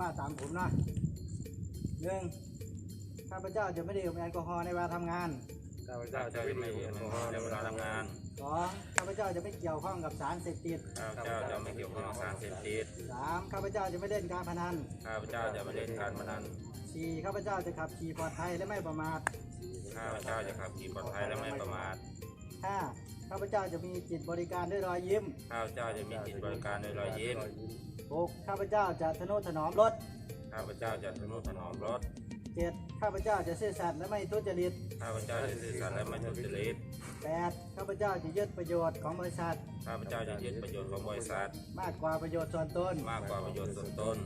ว่าตามผมนะหนึ่งข้าพเจ้าจะไม่ดื่มแอลกอฮอล์ในเวลาทำงานข้าพเจ้าจะไม่ดื่มแอลกอฮอล์ในเวลาทำงานสองข้าพเจ้าจะไม่เกี่ยวข้องกับสารเสพติดข้าพเจ้าจะไม่เกี่ยวข้องกับสารเสพติดสามข้าพเจ้าจะไม่เล่นการพนันข้าพเจ้าจะไม่เล่นการพนันสี่ข้าพเจ้าจะขับขี่ปลอดภัยและไม่ประมาทข้าพเจ้าจะขับขี่ปลอดภัยและไม่ประมาทห้า ข้าพเจ้าจะมีจิตบริการด้วยรอยยิ้ม ข้าพเจ้าจะมีจิตบริการด้วยรอยยิ้มหกข้าพเจ้าจะทนุถนอมรถข้าพเจ้าจะทนุถนอมรถเจ็ดข้าพเจ้าจะซื่อสัตย์และไม่ทุจริต ข้าพเจ้าจะซื่อสัตย์และไม่ทุจริตแปดข้าพเจ้าจะยึดประโยชน์ของบริษัท ข้าพเจ้าจะยึดประโยชน์ของบริษัท มากกว่าประโยชน์ส่วนตน มากกว่าประโยชน์ส่วนตน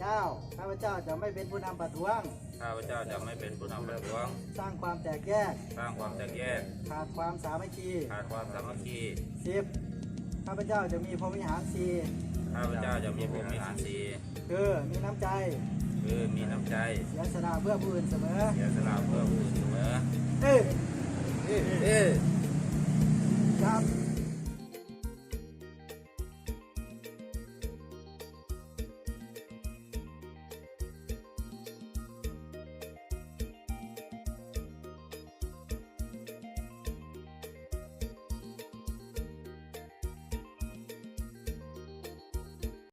เก้าข้าพเจ้าจะไม่เป็นผู้นำประท้วง ข้าพเจ้าจะไม่เป็นผู้นำประท้วง สร้างความแตกแยก สร้างความแตกแยก ขาดความสามัคคีขาดความสามัคคีสิบข้าพเจ้าจะมีพรหมวิหารสี่ข้าพเจ้าจะมีภูมิหารสีคือมีน้ำใจ คือมีน้ำใจเสียสละเพื่อผู้อื่นเสมอเสียสละเพื่อผู้อื่นเสมอเอ้ย